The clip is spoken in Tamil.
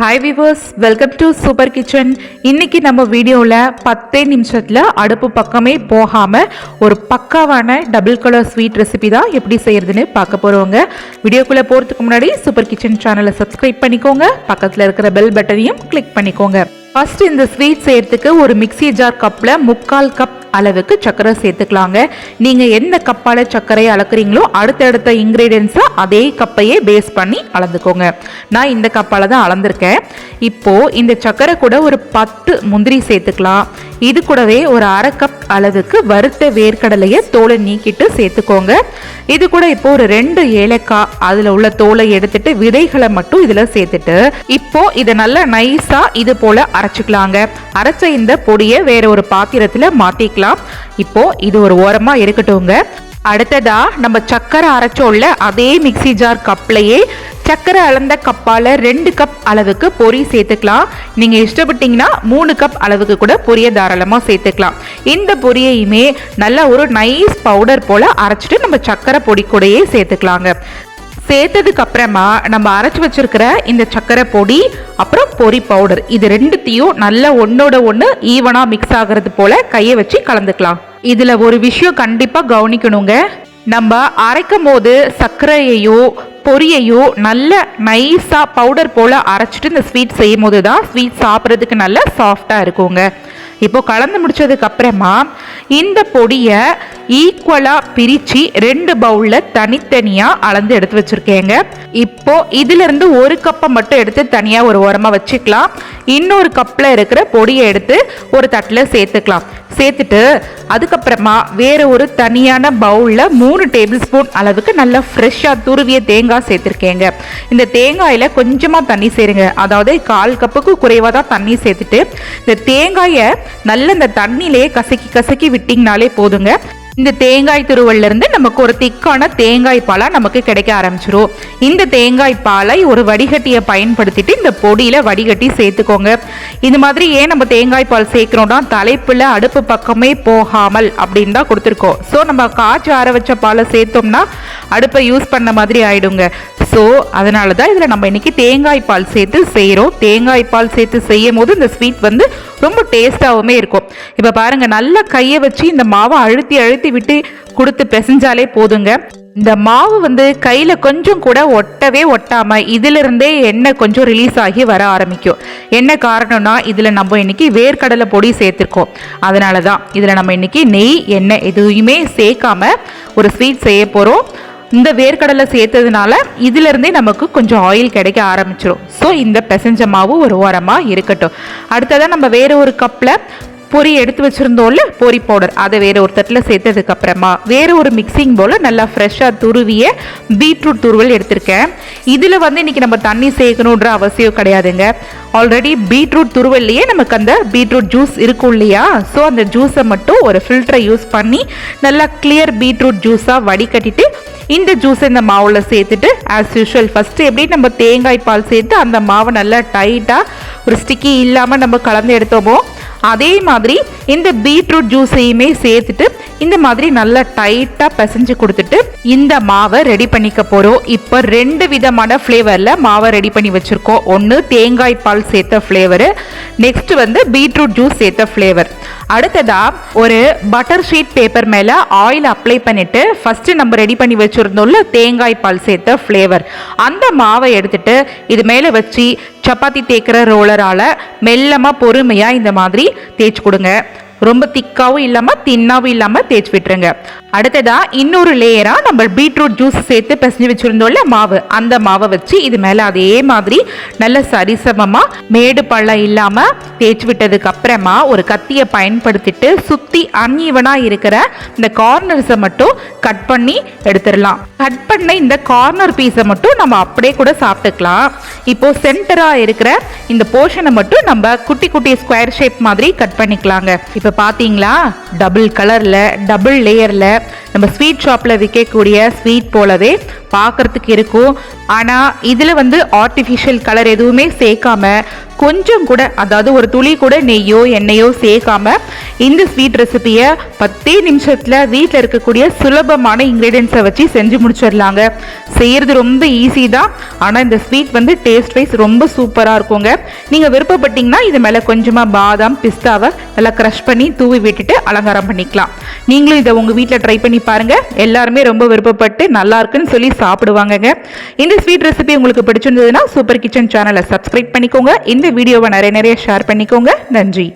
Hi viewers welcome to super kitchen இன்னைக்கு நம்ம வீடியோவில் பத்தே நிமிஷத்தில் அடுப்பு பக்கமே போகாமல் ஒரு பக்காவான டபுள் கலர் ஸ்வீட் ரெசிபி தான் எப்படி செய்கிறதுன்னு பார்க்க போகிறவங்க வீடியோக்குள்ளே போகிறதுக்கு முன்னாடி சூப்பர் கிச்சன் சேனலை சப்ஸ்கிரைப் பண்ணிக்கோங்க. பக்கத்தில் இருக்கிற பெல் பட்டனையும் கிளிக் பண்ணிக்கோங்க. ஃபஸ்ட்டு இந்த ஸ்வீட் செய்கிறதுக்கு ஒரு மிக்ஸி ஜார் கப்பில் முக்கால் கப் அளவுக்கு சர்க்கரை சேர்த்துக்கலாங்க. நீங்கள் எந்த கப்பால் சர்க்கரையை அளக்குறீங்களோ அடுத்தடுத்த இன்க்ரீடியன்ஸை அதே கப்பையே பேஸ் பண்ணி அளந்துக்கோங்க. நான் இந்த கப்பால் தான் அளந்திருக்கேன். இப்போது இந்த சர்க்கரை கூட ஒரு பத்து முந்திரி சேர்த்துக்கலாம். இது கூடவே ஒரு அரை கப் அளவுக்கு வறுத்த வேர்க்கடலையை தோலை நீக்கிட்டு சேர்த்துக்கோங்க. இது கூட இப்போ ஒரு ரெண்டு ஏலக்காய் அதில் உள்ள தோலை எடுத்துட்டு விதைகளை மட்டும் இதில் சேர்த்துட்டு இப்போ இதை நல்லா நைஸாக இது போல் அரைச்சிக்கலாங்க. அரைச்ச இந்த பொடியை வேற ஒரு பாத்திரத்தில் மாற்றிக்கலாம் இப்போ இது ஒரு ஓரமாக இருக்கட்டும்ங்க. அடுத்ததா நம்ம சக்கரை அரைச்சோம்ல அதே மிக்ஸி ஜார் கப்லையே சக்கரை அளந்த கப்பால் ரெண்டு கப் அளவுக்கு பொரி சேர்த்துக்கலாம். நீங்கள் இஷ்டப்பட்டீங்கன்னா மூணு கப் அளவுக்கு கூட பொரியை தாராளமாக சேர்த்துக்கலாம். இந்த பொரியையுமே நல்லா ஒரு நைஸ் பவுடர் போல் அரைச்சிட்டு நம்ம சக்கரை பொடி கூடயே சேர்த்துக்கலாங்க. சேர்த்ததுக்கு அப்புறமா நம்ம அரைச்சி வச்சிருக்கிற இந்த சர்க்கரை பொடி அப்புறம் பொரி பவுடர் இது ரெண்டுத்தையும் நல்லா ஒன்னோட ஒன்று ஈவனாக மிக்ஸ் ஆகிறது போல் கையை வச்சு கலந்துக்கலாம். இதில் ஒரு விஷயம் கண்டிப்பாக கவனிக்கணுங்க. நம்ம அரைக்கும் போது சர்க்கரையையோ பொரியையோ நல்ல நைஸாக பவுடர் போல் அரைச்சிட்டு இந்த ஸ்வீட் செய்யும் போது தான் ஸ்வீட் சாப்பிட்றதுக்கு நல்ல சாஃப்டாக இருக்குங்க. இப்போ கலந்து முடித்ததுக்கப்புறமா இந்த பொடியை ஈக்குவலாக பிரித்து ரெண்டு பவுலில் தனித்தனியாக அளந்து எடுத்து வச்சுருக்கேங்க. இப்போது இதிலிருந்து ஒரு கப்பை மட்டும் எடுத்து தனியாக ஒரு உரமாக வச்சுக்கலாம். இன்னொரு கப்பில் இருக்கிற பொடியை எடுத்து ஒரு தட்டில் சேர்த்துக்கலாம். சேர்த்துட்டு அதுக்கப்புறமா வேறு ஒரு தனியான பவுலில் மூணு டேபிள் ஸ்பூன் அளவுக்கு நல்லா ஃப்ரெஷ்ஷாக துருவிய தேங்காய் சேர்த்துருக்கேங்க. இந்த தேங்காயில் கொஞ்சமாக தண்ணி சேருங்க. அதாவது கால் கப்புக்கு குறைவாக தான் தண்ணி சேர்த்துட்டு இந்த தேங்காயை நல்ல இந்த தண்ணியிலே கசக்கி கசக்கி விட்டிங்கனாலே போதுங்க. இந்த தேங்காய் துருவல்லிருந்து நமக்கு ஒரு திக்கான தேங்காய் பாலாக நமக்கு கிடைக்க ஆரம்பிச்சிரும். இந்த தேங்காய் பாலை ஒரு வடிகட்டியை பயன்படுத்திட்டு இந்த பொடியில் வடிகட்டி சேர்த்துக்கோங்க. இந்த மாதிரி ஏன் நம்ம தேங்காய் பால் சேர்க்குறோன்னா தலைப்பில் அடுப்பு பக்கமே போகாமல் அப்படின்னு தான் கொடுத்துருக்கோம். ஸோ நம்ம காய்ச்சி ஆற வச்ச பாலை சேர்த்தோம்னா அடுப்பை யூஸ் பண்ண மாதிரி ஆயிடுங்க. ஸோ அதனால தான் இதில் நம்ம இன்னைக்கு தேங்காய் பால் சேர்த்து செய்கிறோம் தேங்காய் பால் சேர்த்து செய்யும் போது இந்த ஸ்வீட் வந்து ரொம்ப டேஸ்ட்டாகவுமே இருக்கும். இப்போ பாருங்கள் நல்லா கையை வச்சு இந்த மாவை அழுத்தி அழுத்தி விட்டு கொடுத்து பிசைஞ்சாலே போதுங்க. இந்த மாவு வந்து கையில் கொஞ்சம் கூட ஒட்டவே ஒட்டாமல் இதிலிருந்தே எண்ணெய் கொஞ்சம் ரிலீஸ் ஆகி வர ஆரம்பிக்கும். என்ன காரணம்னா இதில் நம்ம இன்னைக்கு வேர்க்கடலை பொடி சேர்த்துருக்கோம். அதனால தான் இதில் நம்ம இன்னைக்கு நெய் எண்ணெய் எதுவுமே சேர்க்காம ஒரு ஸ்வீட் செய்ய போகிறோம் இந்த வேர்க்கடலை சேர்த்ததுனால இதிலிருந்தே நமக்கு கொஞ்சம் ஆயில் கிடைக்க ஆரம்பிச்சிடும் ஸோ இந்த பிசைஞ்ச மாவு ஒரு ஓரமாக இருக்கட்டும். அடுத்ததாக நம்ம வேறு ஒரு கப்பில் பொறி எடுத்து வச்சுருந்தோம்ல பொரி பவுடர் அதை வேறு ஒரு தட்டில் சேர்த்ததுக்கு அப்புறமா ஒரு மிக்சிங் போல் நல்லா ஃப்ரெஷ்ஷாக துருவிய பீட்ரூட் துருவல் எடுத்திருக்கேன். இதில் வந்து இன்னைக்கு நம்ம தண்ணி சேர்க்கணுன்ற அவசியம் கிடையாதுங்க. ஆல்ரெடி பீட்ரூட் துருவல்லையே நமக்கு அந்த பீட்ரூட் ஜூஸ் இருக்கும் இல்லையா? ஸோ அந்த ஜூஸை மட்டும் ஒரு ஃபில்டரை யூஸ் பண்ணி நல்லா கிளியர் பீட்ரூட் ஜூஸாக வடிகட்டிட்டு இந்த ஜூஸை இந்த மாவில் சேர்த்துட்டு ஆஸ் யூஷுவல் ஃபஸ்ட்டு எப்படி நம்ம தேங்காய் பால் சேர்த்து அந்த மாவை நல்லா டைட்டாக ஒரு ஸ்டிக்கி இல்லாமல் நம்ம கலந்து எடுத்தோமோ அதே மாதிரி இந்த பீட்ரூட் ஜூஸையுமே சேர்த்துட்டு இந்த மாதிரி நல்லா டைட்டாக பிசைஞ்சு கொடுத்துட்டு இந்த மாவை ரெடி பண்ணிக்க போகிறோம் இப்போ ரெண்டு விதமான ஃப்ளேவரில் மாவை ரெடி பண்ணி வச்சுருக்கோம். ஒன்று தேங்காய் பால் சேர்த்த ஃப்ளேவரு நெக்ஸ்ட் வந்து பீட்ரூட் ஜூஸ் சேர்த்த ஃப்ளேவர் அடுத்ததா ஒரு பட்டர் ஷீட் பேப்பர் மேலே ஆயில் அப்ளை பண்ணிட்டு ஃபர்ஸ்ட் நம்ம ரெடி பண்ணி வச்சிருந்தோம்ல தேங்காய் பால் சேர்த்த ஃப்ளேவர் அந்த மாவை எடுத்துட்டு இது மேலே வச்சு சப்பாத்தி தேய்க்கிற ரோலரால் மெல்லமாக பொறுமையாக இந்த மாதிரி தேய்ச்சி கொடுங்க. ரொம்ப திக்காவும் இல்லாமல் தின்னாவும் இல்லாமல் தேய்ச்சி விட்டுருங்க. அடுத்ததா இன்னொரு லேயராக நம்ம பீட்ரூட் ஜூஸ் சேர்த்து பிசைஞ்சு வச்சுருந்தோம்ல மாவு. அந்த மாவை வச்சு இது மேலே அதே மாதிரி நல்ல சரிசமமாக மேடு பள்ளம் இல்லாமல் தேய்ச்சி விட்டதுக்கு அப்புறமா ஒரு கத்தியை பயன்படுத்திட்டு சுற்றி அன்ஈவனாக இருக்கிற இந்த கார்னர்ஸை மட்டும் கட் பண்ணி எடுத்துடலாம். கட் பண்ண இந்த கார்னர் பீஸை மட்டும் நம்ம அப்படியே கூட சாப்பிட்டுக்கலாம். இப்போ சென்டராக இருக்கிற இந்த போர்ஷனை மட்டும் நம்ம குட்டி குட்டி ஸ்கொயர் ஷேப் மாதிரி கட் பண்ணிக்கலாங்க. இப்போ பார்த்தீங்களா டபுள் கலரில் டபுள் லேயரில் நம்ம ஸ்வீட் ஷாப்பில் விற்கக்கூடிய ஸ்வீட் போலவே பார்க்குறதுக்கு இருக்கும் ஆனால் இதில் வந்து ஆர்டிஃபிஷியல் கலர் எதுவுமே சேர்க்காம கொஞ்சம் கூட அதாவது ஒரு துளி கூட நெய்யோ எண்ணெயோ சேர்க்காம இந்த ஸ்வீட் ரெசிபியை பத்தே நிமிஷத்தில் வீட்டில் இருக்கக்கூடிய சுலபமான இன்க்ரீடியன்ஸை வச்சு செஞ்சு முடிச்சிடலாங்க. செய்கிறது ரொம்ப ஈஸி தான். ஆனால் இந்த ஸ்வீட் வந்து டேஸ்ட் வைஸ் ரொம்ப சூப்பராக இருக்குங்க. நீங்கள் விருப்பப்பட்டீங்கன்னா இது மேலே கொஞ்சமாக பாதாம் பிஸ்தாவை நல்லா க்ரஷ் பண்ணி தூவி விட்டுட்டு அலங்காரம் பண்ணிக்கலாம். நீங்களும் இதை உங்கள் வீட்டில் ட்ரை பண்ணி பாருங்கள் எல்லாருமே ரொம்ப விருப்பப்பட்டு நல்லா இருக்குன்னு சொல்லி சாப்பிடுவாங்கங்க. இந்த ஸ்வீட் ரெசிபி உங்களுக்கு பிடிச்சிருந்ததுன்னா சூப்பர் கிச்சன் சேனலை சப்ஸ்கிரைப் பண்ணிக்கோங்க. இந்த வீடியோவை நிறைய நிறைய ஷேர் பண்ணிக்கோங்க. நன்றி.